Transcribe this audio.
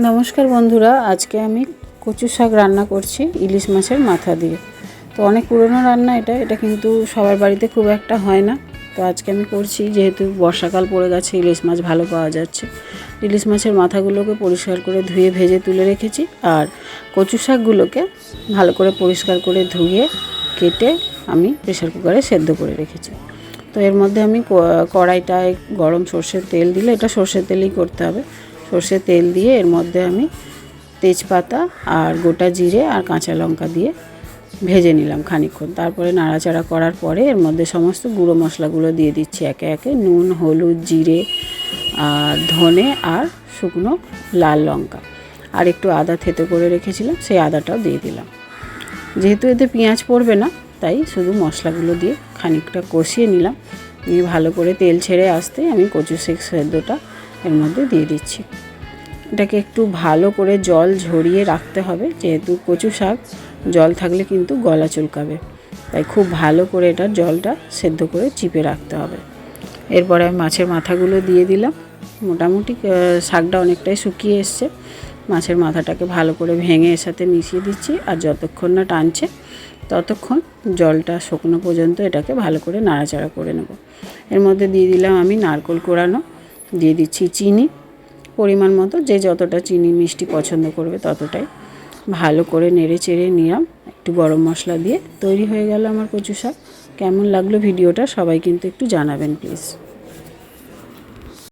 নমস্কার বন্ধুরা, আজকে আমি কচু শাক রান্না করছি ইলিশ মাছের মাথা দিয়ে। তো অনেক পুরনো রান্না এটা এটা কিন্তু সবার বাড়িতে খুব একটা হয় না। তো আজকে আমি করছি, যেহেতু বর্ষাকাল পড়ে গেছে, ইলিশ মাছ ভালো পাওয়া যাচ্ছে। ইলিশ মাছের মাথাগুলোকে পরিষ্কার করে ধুয়ে ভেজে তুলে রেখেছি আর কচু শাকগুলোকে ভালো করে পরিষ্কার করে ধুয়ে কেটে আমি প্রেশার কুকারে সেদ্ধ করে রেখেছি। তো এর মধ্যে আমি কড়াইটায় গরম সর্ষের তেল দিলে, এটা সর্ষের তেলেই করতে হবে। সর্ষের তেল দিয়ে এর মধ্যে আমি তেজপাতা আর গোটা জিরে আর কাঁচা লঙ্কা দিয়ে ভেজে নিলাম খানিকক্ষণ। তারপরে নাড়াচাড়া করার পরে এর মধ্যে সমস্ত গুঁড়ো মশলাগুলো দিয়ে দিচ্ছি একে একে, নুন, হলুদ, জিরে, আর ধনে আর শুকনো লাল লঙ্কা। আর একটু আদা থেতো করে রেখেছিলাম, সেই আদাটাও দিয়ে দিলাম। যেহেতু এতে পেঁয়াজ পড়বে না, তাই শুধু মশলাগুলো দিয়ে খানিকটা কষিয়ে নিলাম। নিয়ে ভালো করে তেল ছেড়ে আসতেই আমি কচু শেক সেদ্ধটা এর মধ্যে দিয়ে দিচ্ছি। এটাকে একটু ভালো করে জল ঝরিয়ে রাখতে হবে, যেহেতু কচু শাক, জল থাকলে কিন্তু গলা চুলকাবে। তাই খুব ভালো করে এটার জলটা সেদ্ধ করে চিপে রাখতে হবে। এরপরে আমি মাছের মাথাগুলো দিয়ে দিলাম। মোটামুটি শাকটা অনেকটাই শুকিয়ে এসছে। মাছের মাথাটাকে ভালো করে ভেঙে এর সাথে মিশিয়ে দিচ্ছি, আর যতক্ষণ না টানছে, ততক্ষণ জলটা শুকনো পর্যন্ত এটাকে ভালো করে নাড়াচাড়া করে নেব। এর মধ্যে দিয়ে দিলাম আমি নারকোল কোড়ানো দিয়ে দিচ্ছি চিনি, পরিমাণ মতো, যে যতটা চিনি মিষ্টি পছন্দ করবে ততটাই। ভালো করে নেড়ে চেড়ে নিলাম, একটু গরম মশলা দিয়ে। তৈরি হয়ে গেল আমার কচু শাক। কেমন লাগল ভিডিওটা সবাই কিন্তু একটু জানাবেন, প্লিজ।